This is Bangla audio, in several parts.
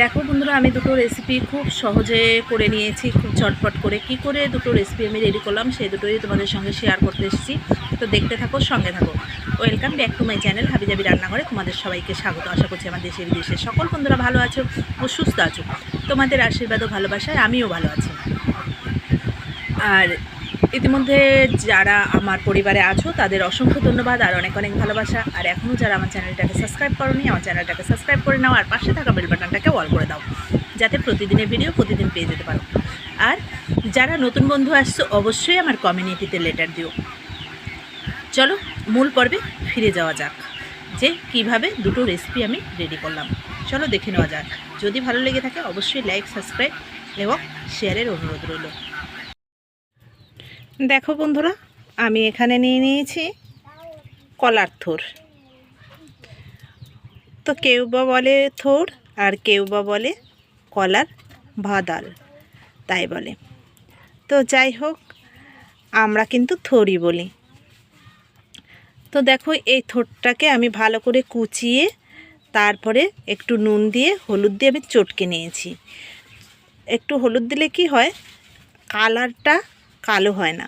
দেখো বন্ধুরা, আমি দুটো রেসিপি খুব সহজে করে নিয়েছি, খুব ঝটপট করে। কি করে দুটো রেসিপি আমি রেডি করলাম, সেই দুটোই তোমাদের সঙ্গে শেয়ার করতে এসেছি। তো দেখতে থাকো, সঙ্গে থাকো। Welcome back to my channel হাবিজাবি রান্নাঘরে তোমাদের সবাইকে স্বাগত। আশা করছি আমার দেশের বিদেশের সকল বন্ধুরা ভালো আছো ও সুস্থ আছো। তোমাদের আশীর্বাদ ও ভালোবাসায় আমিও ভালো আছি। আর ইতিমধ্যে যারা আমার পরিবারে আছো, তাদের অসংখ্য ধন্যবাদ আর অনেক অনেক ভালোবাসা। আর এখনও যারা আমার চ্যানেলটাকে সাবস্ক্রাইব করোনি, আমার চ্যানেলটাকে সাবস্ক্রাইব করে নাও আর পাশে থাকা বেল বাটনটাকে অল করে দাও, যাতে প্রতিদিনের ভিডিও প্রতিদিন পেয়ে যেতে পারো। আর যারা নতুন বন্ধু আসছো, অবশ্যই আমার কমিউনিটিতে লেটার দিও। চলো, মূল পর্বে ফিরে যাওয়া যাক, যে কীভাবে দুটো রেসিপি আমি রেডি করলাম। চলো দেখে নেওয়া যাক। যদি ভালো লেগে থাকে, অবশ্যই লাইক সাবস্ক্রাইব এবং শেয়ারের অনুরোধ রইল। দেখো বন্ধুরা, আমি এখানে নিয়ে নিয়েছি কলার থোর। তো কেউ বা বলে থোর আর কেউ বা বলে কলার ভাদাল, তাই বলে। তো যাই হোক, আমরা কিন্তু থোরই বলি। তো দেখো, এই থোরটাকে আমি ভালো করে কুচিয়ে তারপরে একটু নুন দিয়ে হলুদ দিয়ে আমি চটকে নিয়েছি। একটু হলুদ দিলে কি হয়? কালারটা কালো হয় না।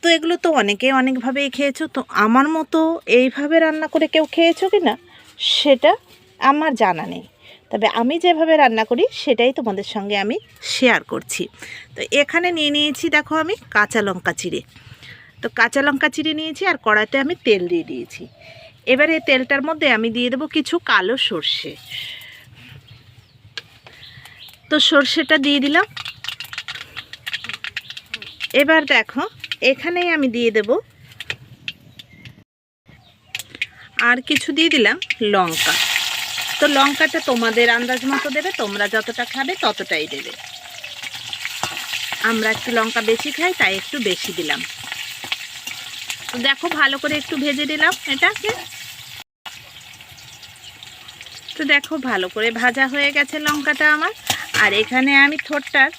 তো এগুলো তো অনেকে অনেকভাবেই খেয়েছো। তো আমার মতো এইভাবে রান্না করে কেউ খেয়েছো কি না? সেটা আমার জানা নেই। তবে আমি যেভাবে রান্না করি, সেটাই তোমাদের সঙ্গে আমি শেয়ার করছি। তো এখানে নিয়ে নিয়েছি দেখো আমি কাঁচা লঙ্কা চিড়ে। তো কাঁচা লঙ্কা চিড়ে নিয়েছি আর কড়াইতে আমি তেল দিয়ে দিয়েছি। এবারে এই তেলটার মধ্যে আমি দিয়ে দেবো কিছু কালো সর্ষে। তো সর্ষেটা দিয়ে দিলাম। এবার দেখো, এখানেই আমি দিয়ে দেব আর কিছু দিয়ে দিলাম লঙ্কা। তো লঙ্কাটা তোমাদের আন্দাজ মতো দেবে, তোমরা যতটা খাবে ততটাই দেবে। আমরা একটু লঙ্কা বেশি খাই, তাই একটু বেশি দিলাম। তো দেখো, ভালো করে একটু ভেজে দিলাম এটাকে। তো দেখো, ভালো করে ভাজা হয়ে গেছে লঙ্কাটা আমার। আর এখানে আমি থোরটার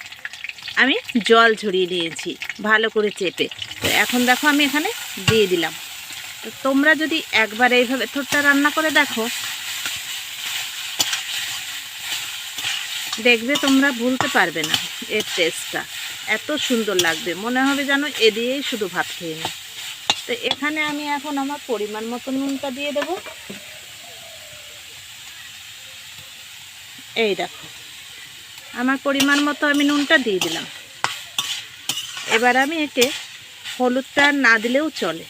আমি জল ঝরিয়ে নিয়েছি, ভালো করে চেপে। তো এখন দেখো আমি এখানে দিয়ে দিলাম। তো তোমরা যদি একবার এইভাবে থোরটা রান্না করে দেখো। দেখবে তোমরা ভুলতে পারবে না এর টেস্টটা এত সুন্দর লাগবে। মনে হবে যেন এ দিয়েই শুধু ভাত খেয়ে নিই। তো এখানে আমি এখন আমার পরিমাণ মতো নুনটা দিয়ে দেব। এই দেখো। আমার পরিমাণ মতো আমি নুনটা দিয়ে দিলাম। এবার আমি একে হলুদটা না দিলেও চলে।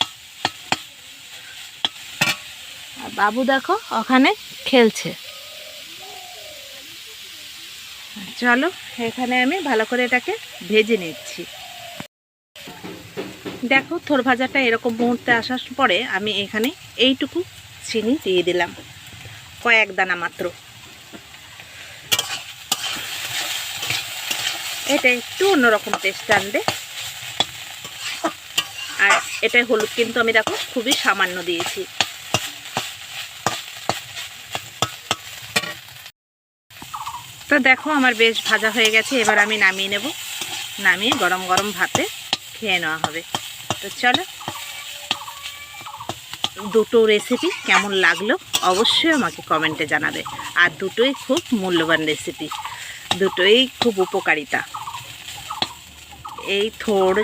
বাবু দেখো, ওখানে খেলছে। চলো, এখানে আমি ভালো করে এটাকে ভেজে নিচ্ছি। দেখো, থোর ভাজাটা এরকম মুহূর্তে আসার পরে আমি এখানে এইটুকু চিনি দিয়ে দিলাম। কয়েক দানা মাত্র। এটা একটু অন্যরকম টেস্ট আনবে। আর এটাই হলুদ কিন্তু আমি দেখো খুবই সামান্য দিয়েছি। তো দেখো আমার বেশ ভাজা হয়ে গেছে, এবার আমি নামিয়ে নেব। নামিয়ে গরম গরম ভাতে খেয়ে নেওয়া হবে। তো চলো, দুটো রেসিপি কেমন লাগল অবশ্যই আমাকে কমেন্টে জানাবে। আর দুটোই খুব মূল্যবান রেসিপি দুটোই খুব উপকারিতা। এই থোড়,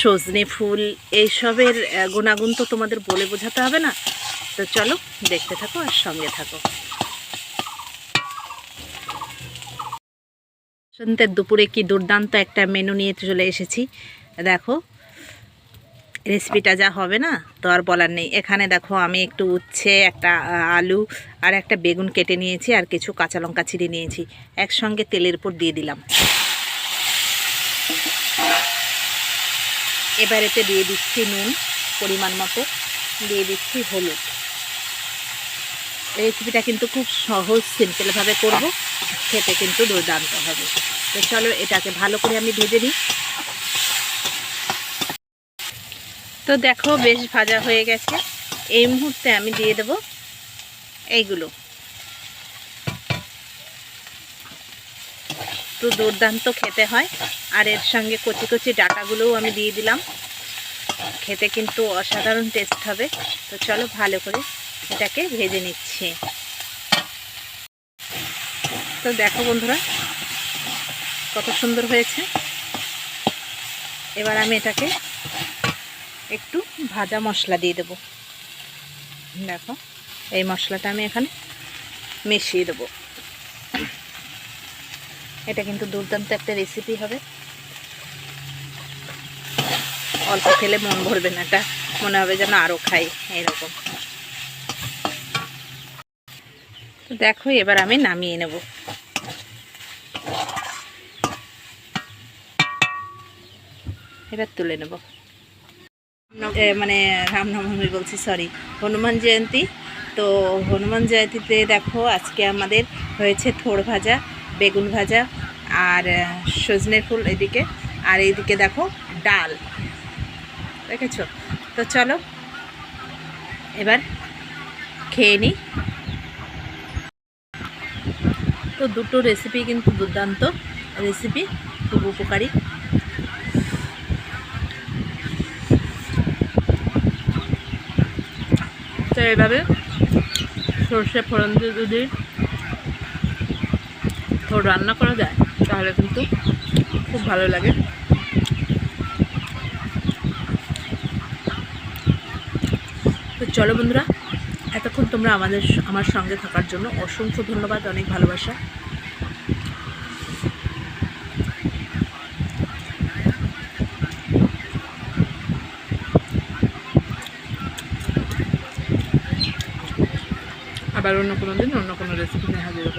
সজনে ফুল, এইসবের গুণাগুণ তো তোমাদের বলে বোঝাতে হবে না? তো চলো, দেখতে থাকো আর সঙ্গে থাকো। সন্ধ্যের দুপুরে কি দুর্দান্ত একটা মেনু নিয়ে চলে এসেছি। দেখো রেসিপিটা যা হবে না, তো আর বলার নেই। এখানে দেখো আমি একটু উচ্ছে, একটা আলু আর একটা বেগুন কেটে নিয়েছি আর কিছু কাঁচা লঙ্কা ছিঁড়ে নিয়েছি। একসঙ্গে তেলের উপর দিয়ে দিলাম। এবার এতে দিয়ে দিচ্ছি নুন, পরিমাণ মতো। দিয়ে দিচ্ছি হলুদ। রেসিপিটা কিন্তু খুব সহজ সিম্পলভাবে করব। খেতে কিন্তু দুর্দান্ত হবে। তো চলো এটাকে ভালো করে আমি ভেজে নিই। তো দেখো বেশ ভাজা হয়ে গেছে। এই মুহূর্তে আমি দিয়ে দেব এইগুলো। তো দুর্দান্ত খেতে হয়। আর এর সঙ্গে কচি কচি ডাটাগুলোও আমি দিয়ে দিলাম। খেতে কিন্তু অসাধারণ টেস্ট হবে। তো চলো ভালো করে এটাকে ভেজে নিচ্ছি। তো দেখো বন্ধুরা, কত সুন্দর হয়েছে। এবার আমি এটাকে একটু ভাজা মশলা দিয়ে দেবো। দেখো, এই মশলাটা আমি এখানে মিশিয়ে দেবো। এটা কিন্তু দুর্দান্ত একটা রেসিপি হবে। অল্প খেলে মন ভরবে না, এটা মনে হবে যেন আরও খাই এরকম। তো দেখো, এবার আমি নামিয়ে নেব। এবার তুলে নেব। মানে রামনবমী বলছি সরি হনুমান জয়ন্তী। তো হনুমান জয়ন্তীতে দেখো, আজকে আমাদের হয়েছে থোড় ভাজা, বেগুন ভাজা আর সজনের ফুল এদিকে। আর এইদিকে দেখো, ডাল। দেখেছ? তো চলো, এবার খেয়ে নিই তো দুটো রেসিপি কিন্তু দুর্দান্ত। রেসিপি খুব উপকারী। তো এইভাবে সর্ষে ফোড়ন দিয়ে যদি রান্না করা যায়, তাহলে কিন্তু খুব ভালো লাগে। তো চলো বন্ধুরা, এতক্ষণ তোমরা আমাদের, আমার সঙ্গে থাকার জন্য অসংখ্য ধন্যবাদ, অনেক ভালোবাসা। আবার অন্য কোনো দিন অন্য কোনো রেসিপি নিয়ে হাজির হব।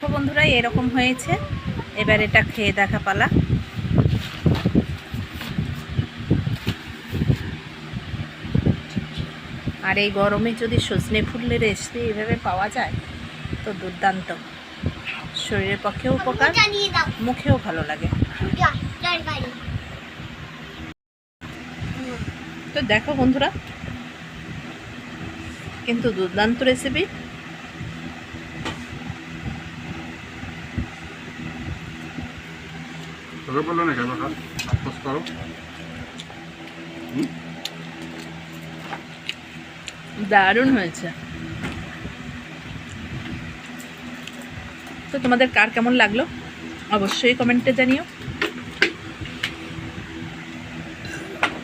বন্ধুরা এরকম হয়েছে। এবার এটা খেয়ে দেখা পালা। আর এই গরমে যদি সজনে ফুলের রেসিপি এভাবে পাওয়া যায় তো দুর্দান্ত। শরীরের পক্ষেও উপকার মুখেও ভালো লাগে। তো দেখো বন্ধুরা কিন্তু দুর্দান্ত রেসিপি বলল না কেন আফসোস করো। দারুণ হয়েছে। তো তোমাদের কার কেমন লাগল? অবশ্যই কমেন্টে জানিও।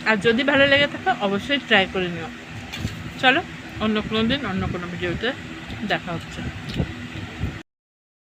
আর যদি ভালো লেগে থাকে অবশ্যই ট্রাই করে নিও। চলো। অন্য কোনো দিন অন্য কোনো ভিডিওতে দেখা হচ্ছে।